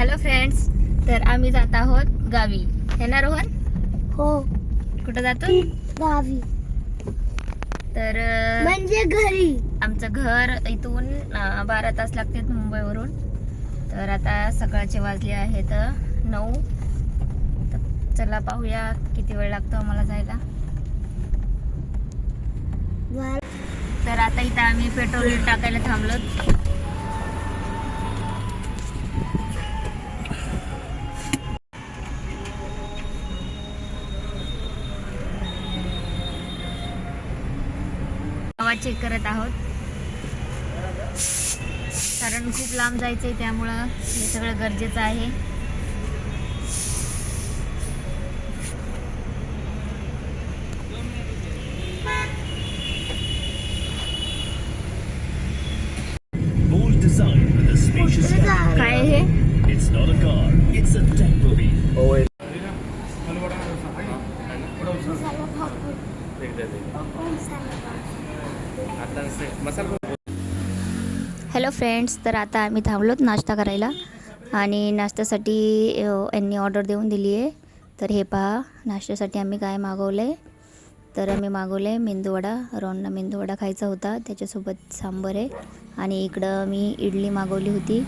Hello friends तर आम्ही जात आहोत गावी. है ना रोहन हो. कुठं जातो? गावी. तर म्हणजे घरी. आमचं घर इथून बारा तास लागतात मुंबईवरून. तर आता सकाळचे वाजले आहेत नऊ. तर चला पाहूया किती वेळ लागतो आम्हाला जायला. तर आता इथं आम्ही पेट्रोल टाकायला थांबलो. चेक करत आहोत. कारण खूप लांब जायचं आहे त्यामुळं हे सगळं गरजेचं आहे. काय हे हॅलो फ्रेंड्स तर आता आम्ही थांबलोत नाश्ता करायला आणि नाश्त्यासाठी यांनी ऑर्डर देऊन दिली आहे. तर हे पहा नाश्त्यासाठी आम्ही काय मागवलं आहे. तर आम्ही मागवलं आहे मेंदूवडा रोहनला मेंदूवडा खायचा होता त्याच्यासोबत सांबर आहे. आणि इकडं मी इडली मागवली होती.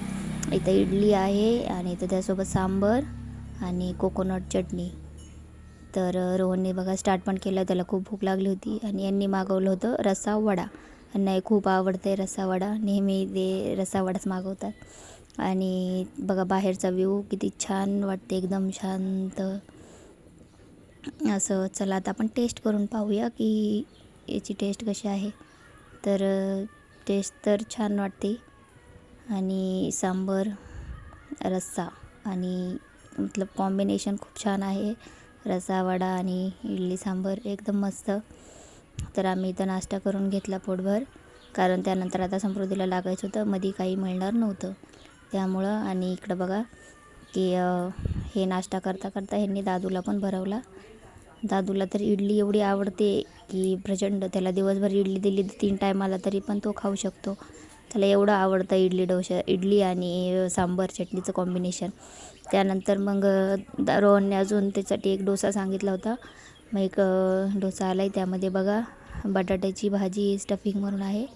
इथं इडली आहे आणि इथं त्यासोबत सांबर आणि कोकोनट चटणी. तर रोहनने बघा स्टार्ट पण केलं त्याला खूप भूक लागली होती. आणि यांनी मागवलं होतं रस्सा वडा. नाही खूप आवडते रस्सावडा नेहमी ते रस्सावडाच मागवतात. आणि बघा बाहेरचा व्ह्यू किती छान वाटते एकदम शांत. असं चला आता आपण टेस्ट करून पाहूया की याची टेस्ट कशी आहे. तर टेस्ट तर छान वाटते. आणि सांबर रस्सा आणि मतलब कॉम्बिनेशन खूप छान आहे. रसा वडा आणि इडली सांबर एकदम मस्त. तर आम्ही इथं नाश्ता करून घेतला पोटभर. कारण त्यानंतर आता समृद्धीला लागायचं होतं. मध्ये काही मिळणार नव्हतं. त्यामुळं आणि इकडं बघा की हे नाश्ता करता करता ह्यांनी दादूला पण भरवला. दादूला तर इडली एवढी आवडते की प्रचंड. त्याला दिवसभर इडली दिली तीन टायमाला तरी पण तो खाऊ शकतो. त्याला एवढं आवडतं इडली डोशा इडली आणि सांबर चटणीचं कॉम्बिनेशन त्यानंतर मग रोहनने अजून त्यासाठी एक डोसा सांगितला होता. मग एक डोसा आला आहे त्यामध्ये बघा. बटाट्याची भाजी स्टफिंग म्हणून आहे.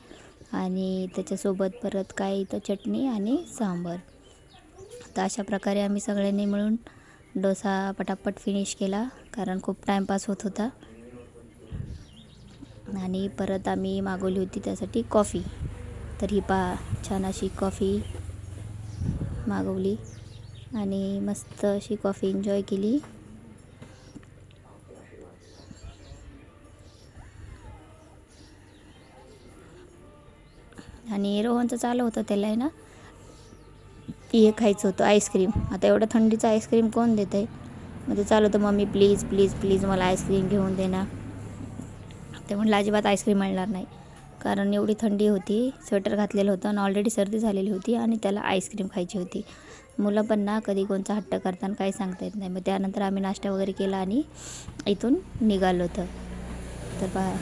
आणि त्याच्यासोबत परत काय इथं चटणी आणि सांबर. तर अशा प्रकारे आम्ही सगळ्यांनी मिळून डोसा पटापट फिनिश केला. कारण खूप टाईमपास होत होता. आणि परत आम्ही मागवली होती त्यासाठी कॉफी तर ही पहा छान अशी कॉफी मागवली. आणि मस्त अशी कॉफी एन्जॉय केली. आणि रोहनचं चालू होतं त्याला आहे ना हे खायचं होतं आईस्क्रीम. आता एवढं थंडीचं आईस्क्रीम कोण देत आहे मग ते चालू होतं मम्मी प्लीज प्लीज प्लीज मला आईस्क्रीम घेऊन दे ना. ते म्हटलं अजिबात आईस्क्रीम मिळणार नाही. कारण एवढी थंडी होती स्वेटर घातलेलं होतं आणि ऑलरेडी सर्दी झालेली होती आणि त्याला आईस्क्रीम खायची होती. मुलं पण ना कधी कोणचा हट्ट करताना काही सांगता येत नाही. मग त्यानंतर आम्ही नाश्ता वगैरे केला आणि इथून निघालो होतं. तर पहा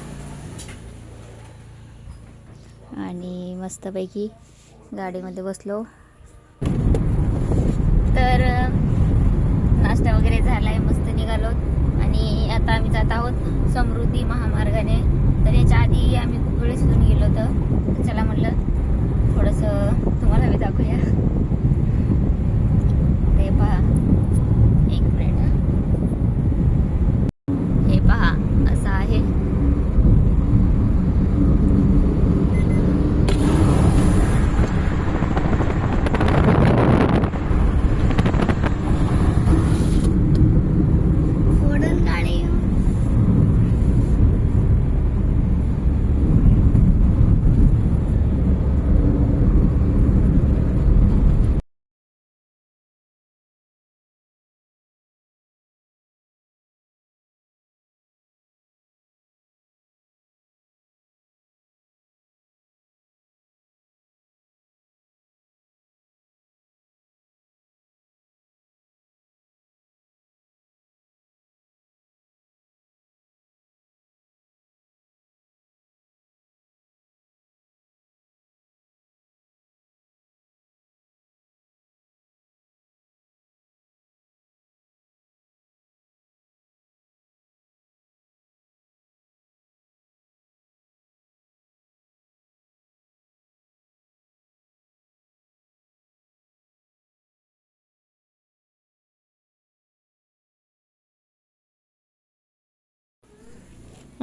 आणि मस्तपैकी गाडीमध्ये बसलो. तर नाश्ता वगैरे झाला आहे मस्त निघालो. आणि आता आम्ही जात आहोत समृद्धी महामार्गाने. तर याच्या आधी आम्ही खूप वेळेस इथून गेलो होतं. चला म्हटलं थोडंसं तुम्हाला मी दाखवूया ते पहा एक मिनिट हं. हे पहा असं आहे फोडून गाडी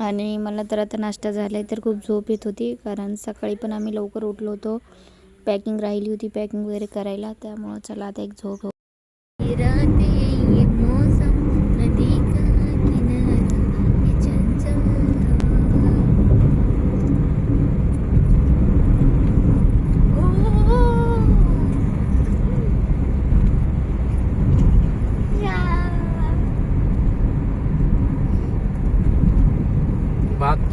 आणि मला तर आता नाश्ता झाला आहे तर खूप झोप येत होती. कारण सकाळी पण आम्ही लवकर उठलो होतो. पॅकिंग राहिली होती पॅकिंग वगैरे करायला. त्यामुळं चला आता एक झोप होती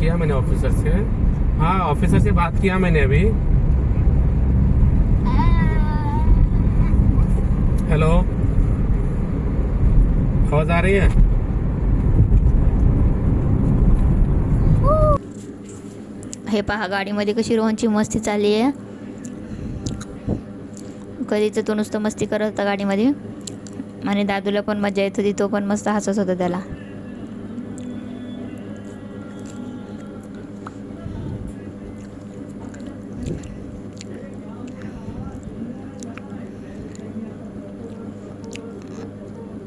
किया मैंने ऑफिसर से। हाँ ऑफिसर से बात किया मैंने अभी। हेलो आवाज आ रही है? हे पहा गाडीमध्ये कशी रोहनची मस्ती चालली आहे? कधीच तो नुसतं मस्ती करत होता गाडीमध्ये. आणि दादूला पण मजा येत होती तो पण मस्त हसत होता त्याला.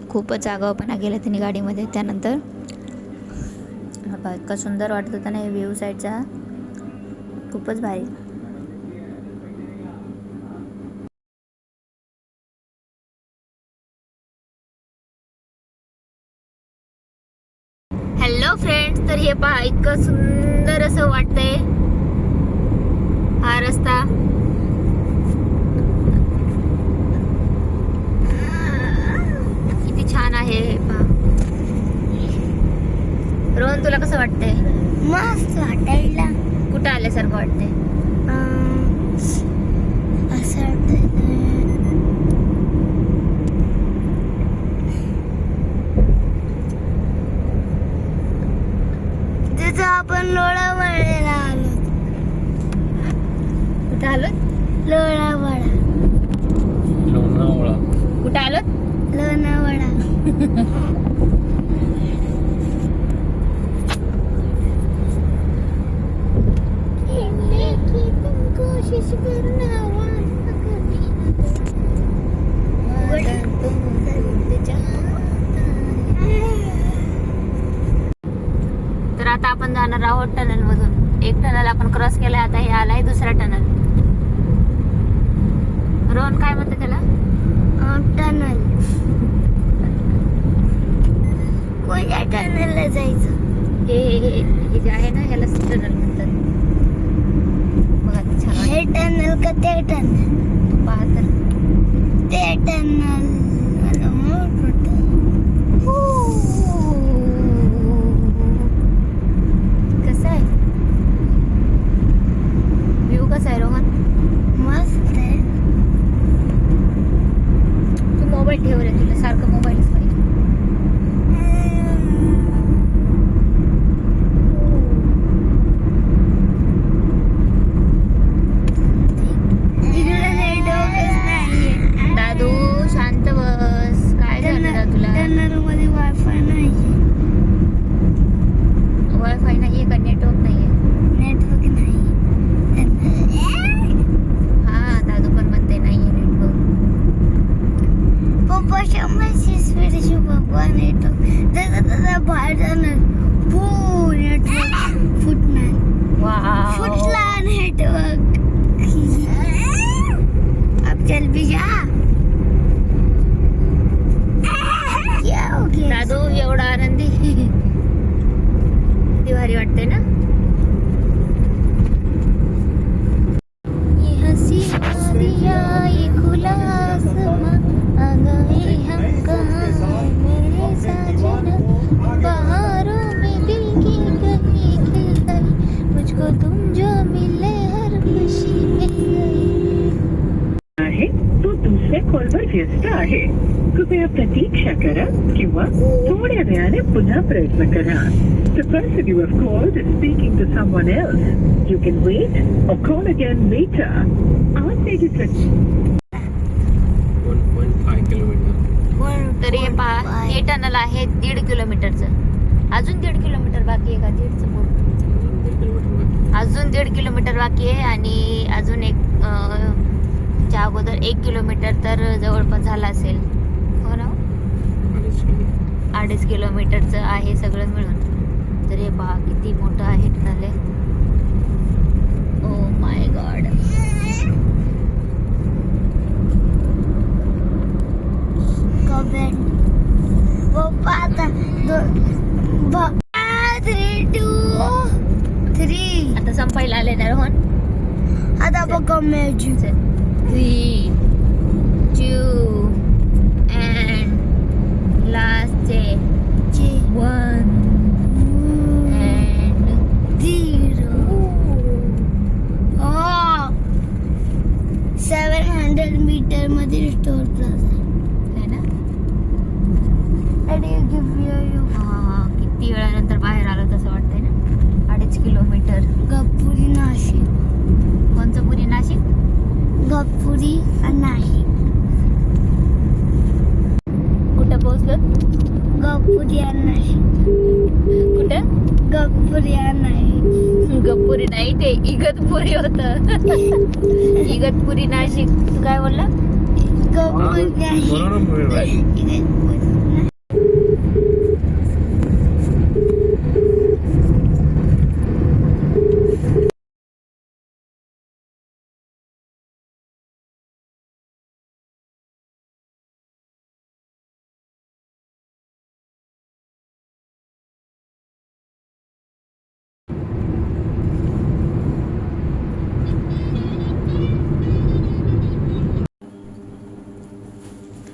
खूपच आगाऊपणा केला त्यांनी गाडीमध्ये. त्यानंतर हा इतका सुंदर वाटत होता ना व्ह्यू साईडचा खूपच भारी. हॅलो फ्रेंड्स तर हे पहा इतकं सुंदर असं वाटतंय. हा रस्ता. किती छान आहे. रोहन तुला कसं वाटतंय? मस्त वाटायला. कुठं आल्यासारखं वाटतंय? असं वाटतंय. तिथं आपण लोणावळ्याला आलो कुठं आलो लोणावळा. लोनावळा कुठं आलो लोणावळा. कोशिश करना तर आता आपण जाणार आहोत टनल मधून एक टनल आपण क्रॉस केलाय आता हे आलाय दुसरा टनल. रोहन काय म्हणते त्याला? टनल. कोणत्या टनलला जायचं? हे हे जे आहे ना ह्याला टनल म्हणतात. बघा छान. हे टनल का ते टनल? वाटतं. पहा तर ते टनल मला मोठ होतं. कसं आहे व्ह्यू कसा आहे रोहन मस्त आहे तू मोबाईल ठेव रे तुला सारखं मोबाईलच पाहिजे इकडे नेटवर्कच नाहीये दादू शांत बस काय झालं दादूला टनलमध्ये वायफाय नाही वायफाय नाहीये का नेटवर्क नाहीये नेटवर्क नाही हा दादू पण म्हणते नाहीये नेटवर्क पप्पा शंभरची स्पीडची पप्पा नेटवर्क जसं तसं बाहेर जाणार भू नेटवर्क फुटणार वाव फुटला नेटवर्क अब चल भी जा क्या हो गया दादू एवढा आनंदी किती भारी वाटते ना ये हंसी वादिया ये खुला आसमां आ गए हम कहाँ मेरे साजना बहारों में दिल की कली खिल गई मुझको तुम जो मिले हर खुशी मिल गई आहे तो कॉलवर व्यस्त आहे. कृपया प्रतीक्षा करा किंवा थोड्या वेळाने पुन्हा प्रयत्न करा. The person you have called is speaking to someone else. You can wait or call again later. आज फाय किलोमीटर तर हे पहा हे टनल आहे दीड किलोमीटरचं. अजून दीड किलोमीटर बाकी आहे का? दीडचं. अजून दीड किलोमीटर बाकी आहे. आणि अजून एक अं, च्या अगोदर एक किलोमीटर तर जवळपास झाला असेल. हो ना? अडीच किलोमीटर. अडीच किलोमीटरचं आहे सगळं मिळून. तर हे पहा किती मोठं आहे टनल आहे ओ माय गॉड कमेंट पप्पा आता थ्री टू थ्री आता संपायला आले ना रोहन. आता बघ magic three, two, and last day, one, and zero. Oh, 700 meter Madir store plaza. And you give me your. Oh, kitty, गपुरी नाशिक कुठं पोहोचलो? गपुरी नाशिक कुठं? गपुरी नाशिक गप्पुरी नाही ते इगतपुरी होत. इगतपुरी नाशिक. तू काय बोलला? गपुरी नाशिक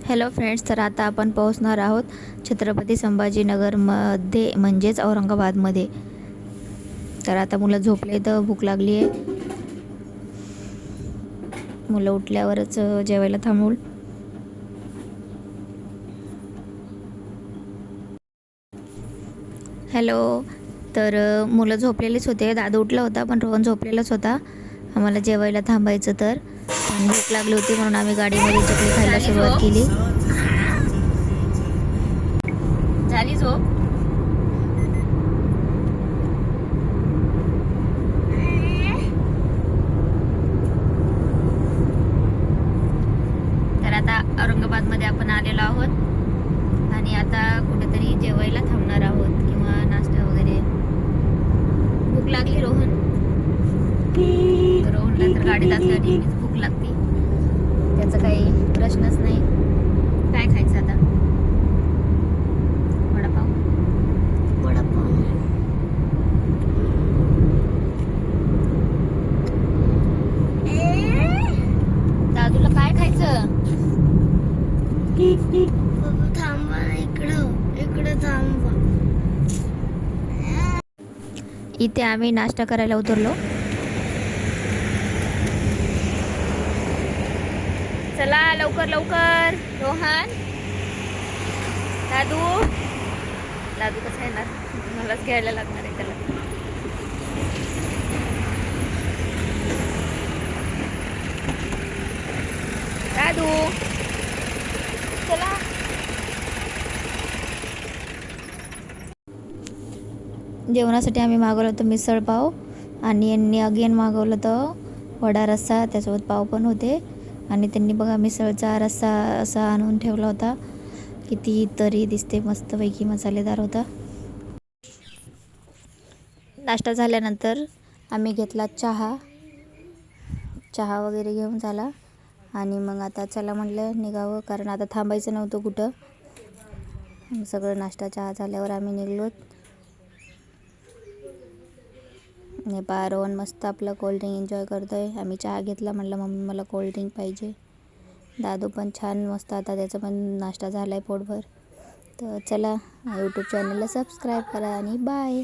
हॅलो फ्रेंड्स तर आता आपण पोहोचणार आहोत छत्रपती संभाजीनगरमध्ये म्हणजेच औरंगाबादमध्ये. तर आता मुलं झोपले तर भूक लागली आहे. मुलं उठल्यावरच जेवायला थांबवू हॅलो तर मुलं झोपलेलेच होते. दादा उठला होता पण रोहन झोपलेलाच होता. आम्हाला जेवायला थांबायचं तर. भूक लागली होती म्हणून आम्ही गाडीमध्ये चकली खायला सुरुवात केली. झाली झोप? तर आता औरंगाबादमध्ये आपण आलेलो आहोत. आणि आता कुठेतरी जेवायला थांबणार आहोत किंवा नाश्ता वगैरे. भूक लागली रोहन. रोहनला तर गाडीत असल्या त्याचा काही प्रश्नच नाही. काय खायचं आता? वडापाव. वडापाव. दादूला काय खायचं? थांबा इकडं. इकडं थांबा. इथे आम्ही नाश्ता करायला उतरलो चला लवकर लवकर. रोहन. दादू. दादू कसं येणार? मलाच घ्यायला लागणार आहे त्याला. दादू. चला. जेवणासाठी आम्ही मागवलं होतं मिसळ पाव आणि यांनी अगेन मागवलं होतं वडा रस्सा त्यासोबत पाव पण होते. आणि त्यांनी बघा मिसळचा रस्सा असा आणून ठेवला होता किती तरी दिसते मस्तपैकी मसालेदार होता. नाश्ता झाल्यानंतर आम्ही घेतला चहा. चहा वगैरे घेऊन झाला आणि मग आता चला म्हटलं निघावं कारण आता थांबायचं नव्हतं कुठं. सगळं नाश्ता चहा झाल्यावर आम्ही निघलोत हे पहा रोहन मस्त आपलं कोल्ड्रिंक एन्जॉय आहे आम्ही चहा घेतला म्हटलं मम्मी मला कोल्ड्रिंक पाहिजे. दादू पण छान मस्त आता त्याचा पण नाश्ता झाला आहे पोटभर. तर चला यूट्यूब चॅनलला सबस्क्राईब करा आणि बाय